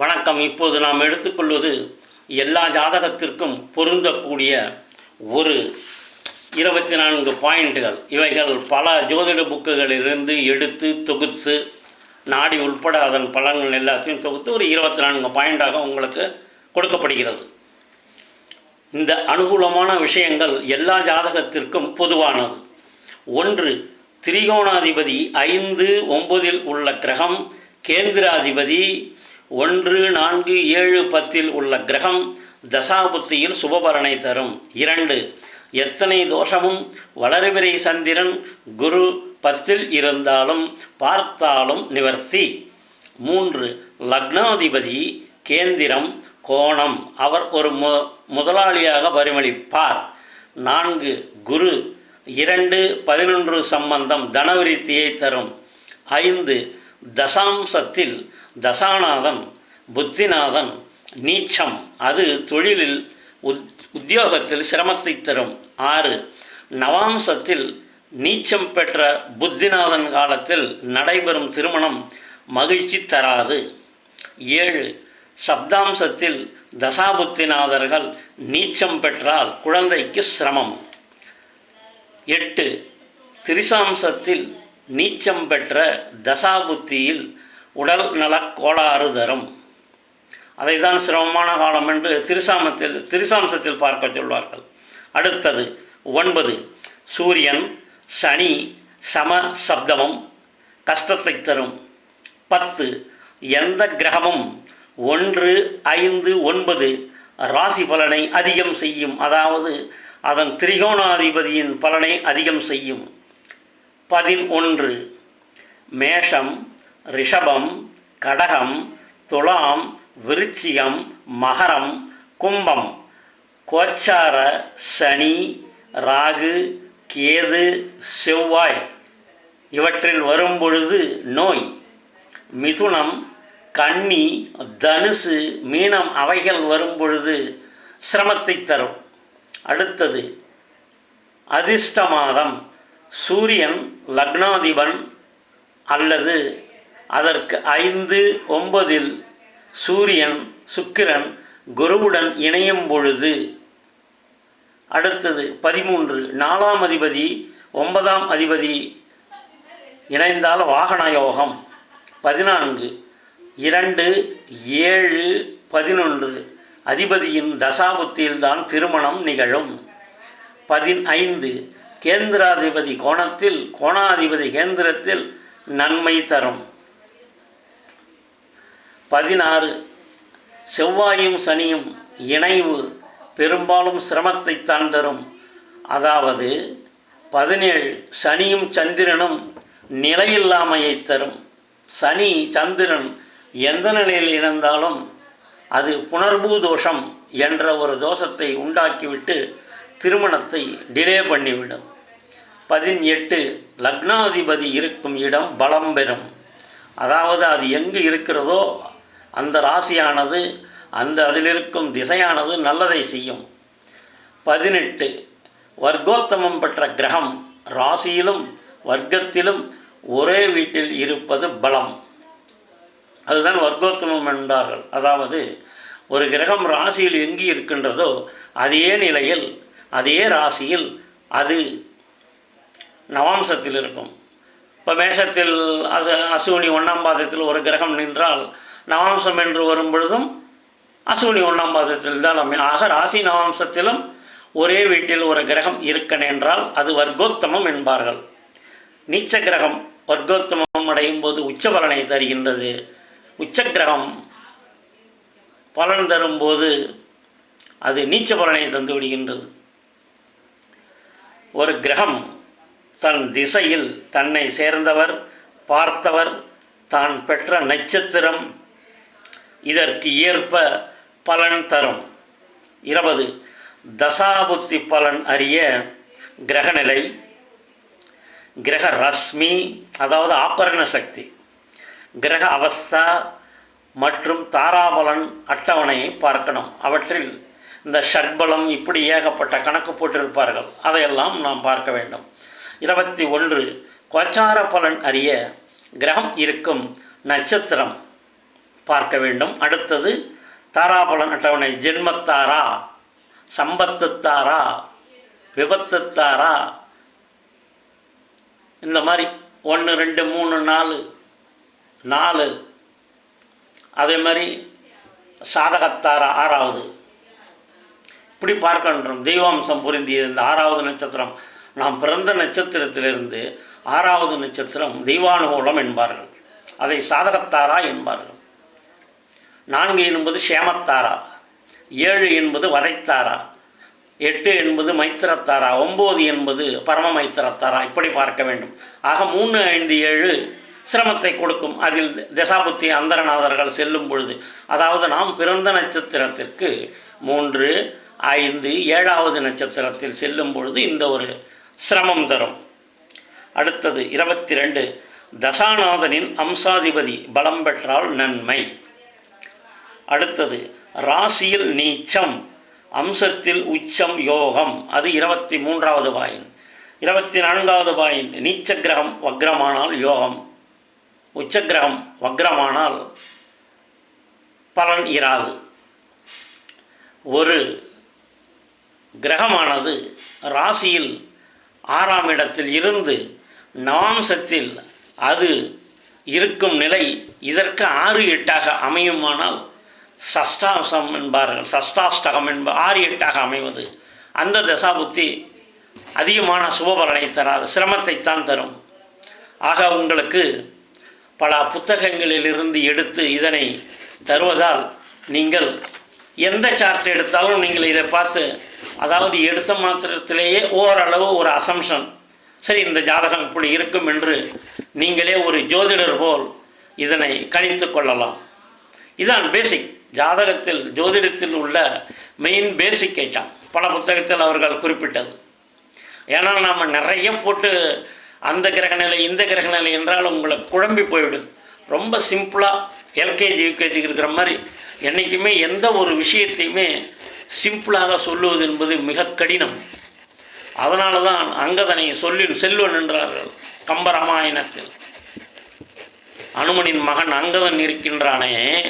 வணக்கம். இப்போது நாம் எடுத்துக்கொள்வது எல்லா ஜாதகத்திற்கும் பொருந்தக்கூடிய ஒரு இருபத்தி நான்கு பாயிண்ட்டுகள் இவைகள் பல ஜோதிட புக்குகளிலிருந்து எடுத்து தொகுத்து நாடி உட்பட அதன் பலன்கள் எல்லாத்தையும் தொகுத்து ஒரு இருபத்தி நான்கு பாயிண்டாக உங்களுக்கு கொடுக்கப்படுகிறது. இந்த அனுகூலமான விஷயங்கள் எல்லா ஜாதகத்திற்கும் பொதுவானது. ஒன்று திரிகோணாதிபதி ஐந்து ஒன்பதில் உள்ள கிரகம் கேந்திராதிபதி ஒன்று நான்கு ஏழு பத்தில் உள்ள கிரகம் தசாபுத்தியில் சுபபலனை தரும். இரண்டு எத்தனை தோஷமும் வளர்பிறை சந்திரன் குரு பத்தில் இருந்தாலும் பார்த்தாலும் நிவர்த்தி. மூன்று லக்னாதிபதி கேந்திரம் கோணம் அவர் ஒரு மு முதலாளியாக பரிமளிப்பார். நான்கு குரு இரண்டு பதினொன்று சம்பந்தம் தனவிருத்தியை தரும். ஐந்து தசாம்சத்தில் தசாநாதன் புத்திநாதன் நீச்சம் அது தொழிலில் உத் உத்தியோகத்தில் சிரமத்தை தரும். ஆறு நவாம்சத்தில் நீச்சம் பெற்ற புத்திநாதன் காலத்தில் நடைபெறும் திருமணம் மகிழ்ச்சி தராது. ஏழு சப்தாம்சத்தில் தசாபுத்திநாதர்கள் நீச்சம் பெற்றால் குழந்தைக்கு சிரமம். எட்டு திரிசாம்சத்தில் நீச்சம் பெற்ற தசாபுத்தியில் உடல் நலக் கோளாறு தரும். அதை தான் சிரமமான காலம் என்று திருசாமத்தில் திருசாம்சத்தில் பார்க்க சொல்வார்கள். அடுத்தது ஒன்பது சூரியன் சனி சம சப்தமும் கஷ்டத்தை தரும். பத்து எந்த கிரகமும் ஒன்று ஐந்து ஒன்பது ராசி பலனை அதிகம் செய்யும். அதாவது அதன் திரிகோணாதிபதியின் பலனை அதிகம் செய்யும். பதினொன்று. மேஷம் ரிஷபம் கடகம் துலாம் விருச்சிகம் மகரம் கும்பம். கோச்சார சனி ராகு கேது செவ்வாய். இவற்றில் வரும்பொழுது நோய். மிதுனம் கன்னி தனுசு மீனம் அவைகள் வரும்பொழுது சிரமத்தை தரும். அடுத்தது அதிர்ஷ்ட மாதம் சூரியன் லக்னாதிபன் அல்லது அதற்கு ஐந்து ஒன்பதில் சூரியன் சுக்கிரன் குருவுடன் இணையும் பொழுது. அடுத்தது பதிமூன்று நாலாம் அதிபதி ஒன்பதாம் அதிபதி இணைந்தால் வாகன யோகம் பதினான்கு இரண்டு ஏழு பதினொன்று அதிபதியின் தசாபுத்தியில்தான் திருமணம் நிகழும். பதினைந்து கேந்திராதிபதி கோணத்தில் கோணாதிபதி கேந்திரத்தில் நன்மை தரும். பதினாறு செவ்வாயும் சனியும் இணைவு பெரும்பாலும் சிரமத்தைத்தான் தரும். அதாவது பதினேழு சனியும் சந்திரனும் நிலையில்லாமையை தரும். சனி சந்திரன் எந்த நிலையில் இருந்தாலும் அது புனர்பூ தோஷம் என்ற ஒரு தோஷத்தை உண்டாக்கிவிட்டு திருமணத்தை டிலே பண்ணிவிடும். பதினெட்டு லக்னாதிபதி இருக்கும் இடம் பலம் பெறும். அதாவது அது எங்கு இருக்கிறதோ அந்த ராசியானது அந்த அதில் இருக்கும் திசையானது நல்லதை செய்யும். பதினெட்டு வர்க்கோத்தமம் பெற்ற கிரகம் ராசியிலும் வர்க்கத்திலும் ஒரே வீட்டில் இருப்பது பலம். அதுதான் வர்க்கோத்தமம் என்பார்கள் அதாவது ஒரு கிரகம் ராசியில் எங்கு இருக்கின்றதோ அதே நிலையில் அதே ராசியில் அது நவாம்சத்தில் இருக்கும். இப்போ மேஷத்தில் அசு அசுவினி ஒன்றாம் பாதத்தில் ஒரு கிரகம் நின்றால் நவாம்சம் என்று வரும் பொழுதும் அசுவினி ஒன்றாம் பாதத்தில் தான் ஆக ராசி நவாம்சத்திலும் ஒரே வீட்டில் ஒரு கிரகம் இருக்கன் என்றால் அது வர்க்கோத்தமம் என்பார்கள். நீச்ச கிரகம் வர்க்கோத்தமம் அடையும் போது உச்ச பலனை தருகின்றது. உச்ச கிரகம் பலன் தரும்போது அது நீச்ச பலனை தந்து விடுகின்றது. ஒரு கிரகம் தன் திசையில் தன்னை சேர்ந்தவர் பார்த்தவர் தான் பெற்ற நட்சத்திரம். இதற்கு ஏற்ப பலன் தரும். இருபது தசாபுத்தி பலன் அறிய கிரகநிலை. கிரக ரஷ்மி அதாவது ஆபரண சக்தி. கிரக அவஸ்தா மற்றும் தாராபலன் அட்டவணையை பார்க்கணும். அவற்றில் இந்த ஷட்பலம் இப்படி ஏகப்பட்ட கணக்கு போட்டிருப்பார்கள். அதையெல்லாம் நாம் பார்க்க வேண்டும். இருபத்தி ஒன்று கோச்சார பலன் அறிய கிரகம் இருக்கும் நட்சத்திரம் பார்க்க வேண்டும். அடுத்தது தாராபலன் அட்டவணை ஜென்மத்தாரா சம்பத்துத்தாரா விபத்துத்தாரா இந்த மாதிரி ஒன்று ரெண்டு மூணு நாலு நாலு. அதே மாதிரி சாதகத்தாரா ஆறாவது. இப்படி பார்க்கின்றோம். தெய்வாம்சம் பொருந்திய இந்த ஆறாவது நட்சத்திரம். நாம் பிறந்த நட்சத்திரத்திலிருந்து ஆறாவது நட்சத்திரம் தெய்வானுகூலம் என்பார்கள். அதை சாதகத்தாரா என்பார்கள். நான்கு என்பது சேமத்தாரா ஏழு என்பது வதைத்தாரா? எட்டு என்பது மைத்திரத்தாரா? ஒம்பது என்பது பரம மைத்திரத்தாரா? இப்படி பார்க்க வேண்டும். ஆக மூணு ஐந்து ஏழு சிரமத்தை கொடுக்கும். அதில் தசாபுத்தி அந்தரநாதர்கள் செல்லும் பொழுது அதாவது நாம் பிறந்த நட்சத்திரத்திற்கு மூன்று ஐந்து ஏழாவது நட்சத்திரத்தில் செல்லும் பொழுது இந்த ஒரு சிரமம் தரும். அடுத்தது இருபத்தி ரெண்டு தசாநாதனின் அம்சாதிபதி பலம் பெற்றால் நன்மை. அடுத்தது ராசியில் நீச்சம் அம்சத்தில் உச்சம் யோகம். அது இருபத்தி மூன்றாவது பாயின். இருபத்தி நான்காவது பாயின் நீச்ச கிரகம் வக்ரமானால் யோகம். உச்சக்கிரகம் வக்ரமானால் பலன் இராது. ஒரு கிரகமானது ராசியில் ஆறாம் இடத்தில் இருந்து நவாம்சத்தில் அது இருக்கும் நிலை இதற்கு ஆறு எட்டாக அமையுமானால் சஷ்டாசம் என்பார்கள். சஷ்டாஷ்டகம் என்ப ஆறு எட்டாக அமைவது. அந்த தசாபுத்தி அதிகமான சுபபலனை தராது. சிரமத்தைத்தான் தரும். ஆக உங்களுக்கு பல புத்தகங்களிலிருந்து எடுத்து இதனை தருவதால் நீங்கள் எந்த சார்ட் எடுத்தாலும் நீங்கள் இதை பார்த்து அதாவது எடுத்த மாத்திரத்திலேயே ஓரளவு ஒரு அசம்ஷன் சரி இந்த ஜாதகம் இப்படி இருக்கும் என்று நீங்களே ஒரு ஜோதிடர் போல் இதனை கணித்து கொள்ளலாம். இதான் பேசிக் ஜாதகத்தில் ஜோதிடத்தில் உள்ள மெயின் பேசிக் ஐட்டம் பல புத்தகத்தில் அவர்கள் குறிப்பிட்டது. ஏன்னா நாம் நிறைய போட்டு அந்த கிரகநிலை இந்த கிரகநிலை என்றால் உங்களை குழம்பி போய்விடும். ரொம்ப சிம்பிளாக எல்கேஜி யூகேஜிக்கு இருக்கிற மாதிரி என்றைக்குமே எந்த ஒரு விஷயத்தையுமே சிம்பிளாக சொல்லுவது என்பது மிக கடினம். அதனால தான் அங்கதனை சொல்லி செல்வன் என்றார்கள் கம்பராமாயணத்தில். அனுமனின் மகன் அங்கதன் இருக்கின்றானே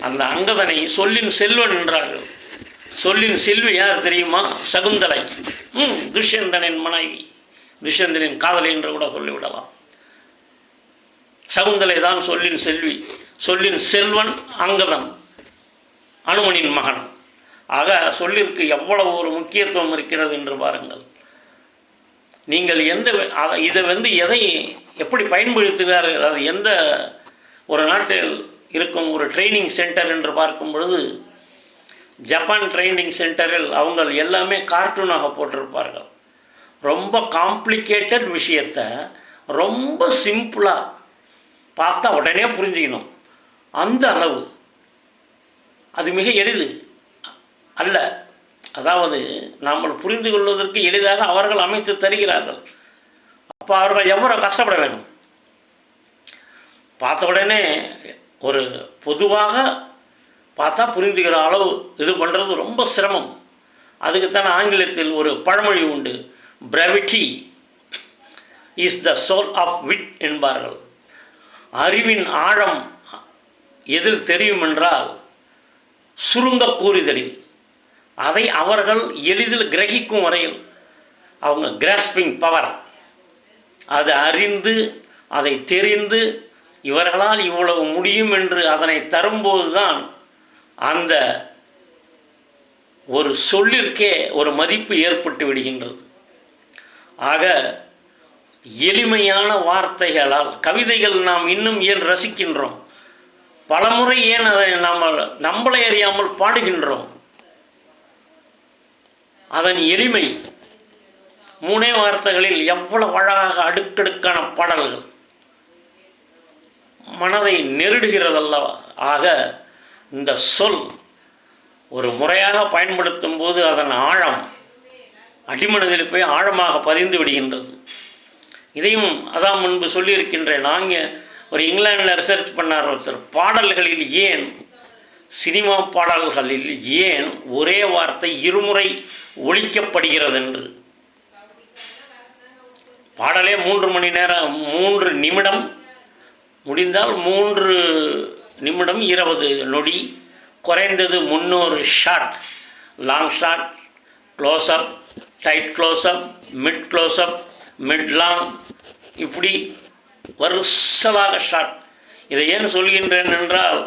அந்த அங்கதனை சொல்லின் செல்வன் என்றார்கள். சொல்லின் செல்வி யார் தெரியுமா? சகுந்தலை. ம் துஷ்யந்தனின் மனைவி. துஷ்யந்தனின் காதலை என்று கூட சொல்லிவிடலாம். சகுந்தலை தான் சொல்லின் செல்வி. சொல்லின் செல்வன் அங்கதன். அனுமனின் மகன். ஆக சொல்லிற்கு எவ்வளவு ஒரு முக்கியத்துவம் இருக்கிறது என்று பாருங்கள். நீங்கள் எந்த இதை வந்து எதை எப்படி பயன்படுத்துகிறார்கள் அது எந்த ஒரு நாட்டில் இருக்கும் ஒரு ட்ரைனிங் சென்டர் என்று பார்க்கும் பொழுது ஜப்பான் ட்ரைனிங் சென்டரில் அவங்க எல்லாமே கார்ட்டூனாக போட்டிருப்பார்கள். ரொம்ப காம்ப்ளிகேட்டட் விஷயத்த ரொம்ப சிம்பிளாக பார்த்தா உடனே புரிஞ்சுக்கணும். அந்த அளவு. அது மிக எளிது. அல்ல. அதாவது நாம் புரிந்து கொள்வதற்கு எளிதாக அவர்கள் அமைத்து தருகிறார்கள். அப்போ அவர்கள் எவ்வளவு கஷ்டப்பட வேண்டும்? பார்த்த உடனே ஒரு பொதுவாக பார்த்தா புரிந்துகிற அளவு இது பண்ணுறது ரொம்ப சிரமம். அதுக்குத்தான் ஆங்கிலத்தில் ஒரு பழமொழி உண்டு. Brevity is the soul of wit என்பார்கள். அறிவின் ஆழம் எதில் தெரியும் என்றால் சுருங்க கூறுதலில் அதை அவர்கள் எளிதில் கிரகிக்கும் வரையில் அவங்க கிராஸ்பிங் பவர் அது அறிந்து அதை தெரிந்து இவர்களால் இவ்வளவு முடியும் என்று அதனை தரும்போது தான் அந்த ஒரு சொல்லிற்கே ஒரு மதிப்பு ஏற்பட்டு விடுகின்றது. ஆக எளிமையான வார்த்தைகளால் கவிதைகள் நாம் இன்னும் ஏன் ரசிக்கின்றோம்? பலமுறை ஏன் அதை நாம் நம்மளை அறியாமல் பாடுகின்றோம்? அதன் எளிமை மூணே வார்த்தைகளில் எவ்வளவு அழகாக அடுக்கடுக்கான பாடல்கள். மனதை நெருடுகிறதல்லவா ஆக இந்த சொல் ஒரு முறையாக பயன்படுத்தும் போது அதன் ஆழம் அடிமனதில் போய் ஆழமாக பதிந்து விடுகின்றது. இதையும் அதான் முன்பு சொல்லியிருக்கின்றேன். நாங்கள் ஒரு இங்கிலாண்டில் ரிசர்ச் பண்ணார் ஒருத்தர். பாடல்களில் ஏன் சினிமா பாடல்களில் ஏன் ஒரே வார்த்தை இருமுறை ஒழிக்கப்படுகிறது என்று? பாடலே மூன்று மணி நேரம் மூன்று நிமிடம். முடிந்தால் மூன்று நிமிடம் இருபது நொடி குறைந்தது முந்நூறு shot. Long shot closeup tight closeup mid closeup mid long இப்படி வருஷமாக ஷாட் இதை ஏன் சொல்கின்றேன் என்றால்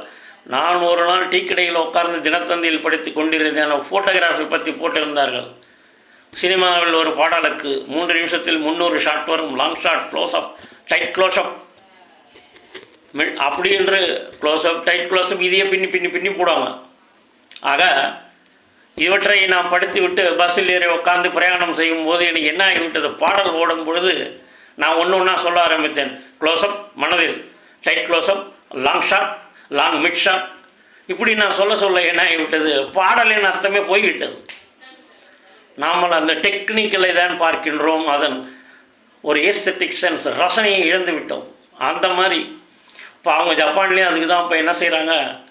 நான் ஒரு நாள் டீ கடையில் உட்கார்ந்து தினத்தந்தியில் படித்து கொண்டிருந்தேன். ஃபோட்டோகிராஃபி பற்றி போட்டிருந்தார்கள். சினிமாவில் ஒரு பாடலுக்கு மூன்று நிமிஷத்தில் முந்நூறு ஷாட் வரும். Long shot closeup tight closeup அப்படி என்று க்ளோஸ்அப் டைட் க்ளோஸ்அப் இதையே பின்னி பின்னி பின்னி போடுவாங்க. ஆக இவற்றை நான் படித்துவிட்டு பஸ்ஸில் ஏறி உட்காந்து பிரயாணம் செய்யும் போது எனக்கு என்ன ஆகிவிட்டது? பாடல் ஓடும் பொழுது நான் ஒன்று ஒன்றா சொல்ல ஆரம்பித்தேன். க்ளோஸ்அப் மனதில். Tight closeup long shot long mid shot இப்படி நான் சொல்ல சொல்ல என்ன ஆகிவிட்டது பாடலின் அர்த்தமே போய்விட்டது. நாமல் அந்த டெக்னிக்கலை தான் பார்க்கின்றோம். அதன் ஒரு ஏஸ்தட்டிக் சென்ஸ் ரசனையை இழந்து விட்டோம். அந்த மாதிரி. இப்போ அவங்க ஜப்பான்லேயும் அதுக்கு தான் இப்போ என்ன செய்கிறாங்க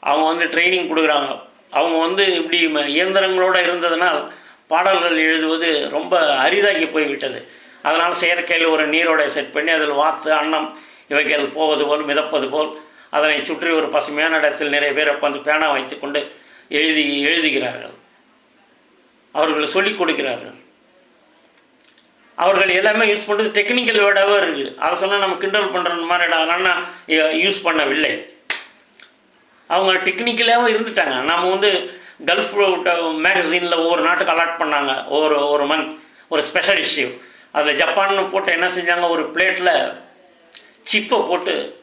அவங்க வந்து ட்ரைனிங் கொடுக்குறாங்க. அவங்க வந்து இப்படி ம- இயந்திரங்களோடு இருந்ததனால் பாடல்கள் எழுதுவது ரொம்ப அரிதாகி போய்விட்டது. அதனால் செயற்கையில் ஒரு நீரோடை செட் பண்ணி அதில் வாத்து அன்னம் இவைகள் போவது போல் மிதப்பது போல் அதனை சுற்றி ஒரு பசுமையான இடத்தில் நிறைய பேர் உட்காந்து பேனா வைத்துக்கொண்டு எழுதி எழுதுகிறார்கள். அவர்கள் சொல்லிக் கொடுக்கிறார்கள். அவர்கள் எல்லாமே யூஸ் பண்ணுறது டெக்னிக்கல் வேர்டாகவே இருக்குது அதை சொன்னால் நம்ம கிண்டல் பண்ணுற மாதிரி இடம்னா யூஸ் பண்ணவில்லை. அவங்க டெக்னிக்கலாகவும் இருந்துட்டாங்க. நம்ம வந்து கல்ஃப் மேகசினில் ஒவ்வொரு நாட்டுக்கு அலாட் பண்ணாங்க. ஒவ்வொரு ஒரு மந்த் ஒரு ஸ்பெஷல் இஷ்யூ அதில் ஜப்பான்னு போட்டு என்ன செஞ்சாங்க? ஒரு பிளேட்டில் சிப்பை போட்டு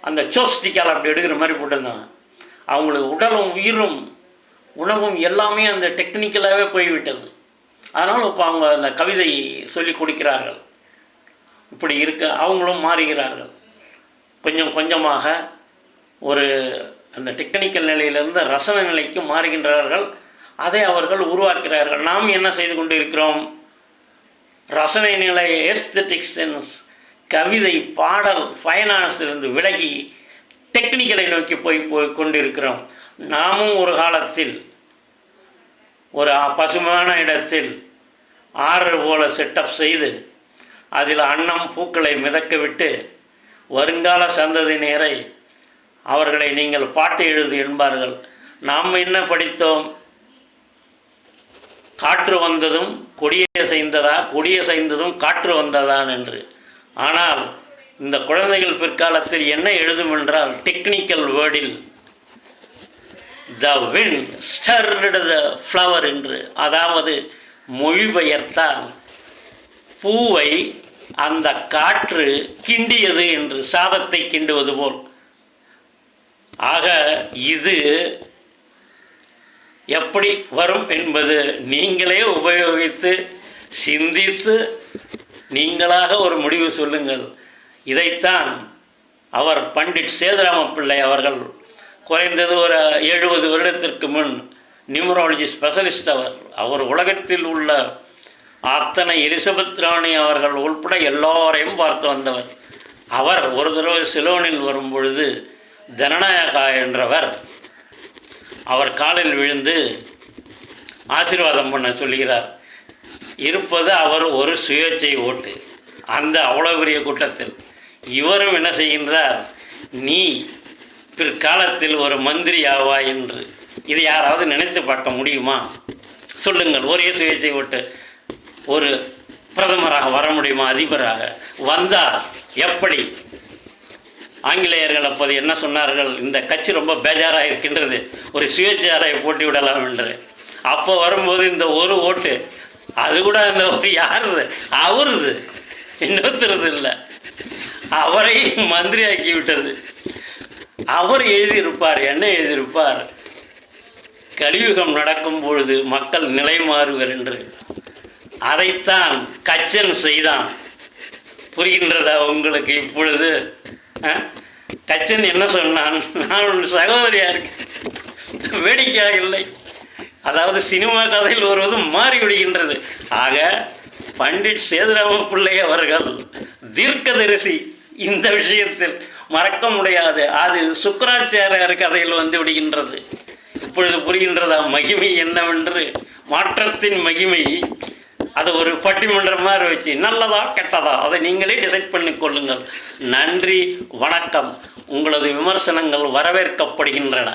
அந்த சோஸ்டிக்கால் அப்படி எடுக்கிற மாதிரி போட்டிருந்தாங்க. அவங்களுக்கு உடலும் உயிரும் உணவும் எல்லாமே அந்த டெக்னிக்கலாகவே போய்விட்டது. அதனால் இப்போ அவங்க அந்த கவிதை சொல்லி கொடுக்கிறார்கள். இப்படி இருக்க அவங்களும் மாறுகிறார்கள். கொஞ்சம் கொஞ்சமாக ஒரு அந்த டெக்னிக்கல் நிலையிலிருந்து ரசன நிலைக்கு மாறுகின்றார்கள். அதை அவர்கள் உருவாக்குகிறார்கள். நாம் என்ன செய்து கொண்டு இருக்கிறோம் ரசனை நிலை ஏஸ்தட்டிக் சென்ஸ் கவிதை பாடல் ஃபைனான்ஸிலிருந்து விலகி டெக்னிக்கலை நோக்கி போய் போய் கொண்டிருக்கிறோம். நாமும் ஒரு காலத்தில் ஒரு அ- பசுமையான இடத்தில் ஆறு போல செட்டப் செய்து அதில் அன்னம் பூக்களை மிதக்க விட்டு வருங்கால சந்ததியினரை அவர்களை நீங்கள் பாட்டு எழுது என்பார்கள். நாம் என்ன படித்தோம்? காற்று வந்ததும் கொடியை செய்ததா கொடியை செய்ததும் காற்று வந்ததான் என்று. ஆனால் இந்த குழந்தைகள் பிற்காலத்தில் என்ன எழுதும் என்றால் டெக்னிக்கல் வேர்டில் த வின் ஸ்டர்டு த ஃப்ளவர் என்று. அதாவது மொழிபெயர்த்தால் பூவை அந்த காற்று கிண்டியது என்று சாதத்தை கிண்டுவது போல். ஆக இது எப்படி வரும் என்பது நீங்களே உபயோகித்து சிந்தித்து நீங்களாக ஒரு முடிவு சொல்லுங்கள். இதைத்தான் அவர் பண்டிட் சேதுராம பிள்ளை அவர்கள் குறைந்தது ஒரு எழுபது வருடத்திற்கு முன் நியூமராலஜி ஸ்பெஷலிஸ்ட் அவர் அவர் உலகத்தில் உள்ள அத்தனை எலிசபெத் ராணி அவர்கள் உள்பட எல்லோரையும் பார்த்து வந்தவர். அவர் ஒரு தடவை சிலோனில் வரும் பொழுது ஜனநாயகா என்றவர் அவர் காலில் விழுந்து ஆசீர்வாதம் பண்ண சொல்கிறார் இருப்பது அவர் ஒரு சுயேட்சை ஓட்டு. அந்த அவ்வளோ பெரிய கூட்டத்தில் இவரும் என்ன செய்கின்றார்? நீ பிற்காலத்தில் ஒரு மந்திரி ஆவாய் என்று இதை யாராவது நினைத்து பார்க்க முடியுமா? சொல்லுங்கள். ஒரே சுயேட்சை ஓட்டு ஒரு பிரதமராக வர முடியுமா? அதிபராக வந்தார் எப்படி? ஆங்கிலேயர்கள் அப்போது என்ன சொன்னார்கள்? இந்த கட்சி ரொம்ப பேஜாராக இருக்கின்றது. ஒரு சுயேட்சையாரை போட்டி விடலாம் என்று. அப்போ வரும்போது இந்த ஒரு ஓட்டு அது கூட அந்த ஒரு யாருது? அவருது. இன்னொருத்தருது இல்லை. அவரை மந்திரி ஆக்கி விட்டது. அவர் எழுதியிருப்பார் என்ன எழுதியிருப்பார்? கலியுகம் நடக்கும் பொழுது மக்கள் நிலை மாறுவர் என்று. அதைத்தான் கச்சன் செய்தான். புரிகின்றதா உங்களுக்கு இப்பொழுது? கச்சன் என்ன சொன்னான்? நான் உன் சகோதரியாக இருக்கேன். வேடிக்கையாக இல்லை. அதாவது சினிமா கதையில் வருவது மாறிவிடுகின்றது ஆக பண்டிட் சேதுராம பிள்ளை அவர்கள் தீர்க்கதரிசி இந்த விஷயத்தில் மறக்க முடியாது. அது சுக்கராச்சாரியார் கதையில் வந்து விடுகின்றது. இப்பொழுது புரிகின்றதா மகிமை என்னவென்று? மாற்றத்தின் மகிமை அது ஒரு பட்டிமன்றம் மாதிரி வச்சு நல்லதா கெட்டதா அதை நீங்களே டிசைட் பண்ணி கொள்ளுங்கள். நன்றி வணக்கம். உங்களது விமர்சனங்கள் வரவேற்கப்படுகின்றன.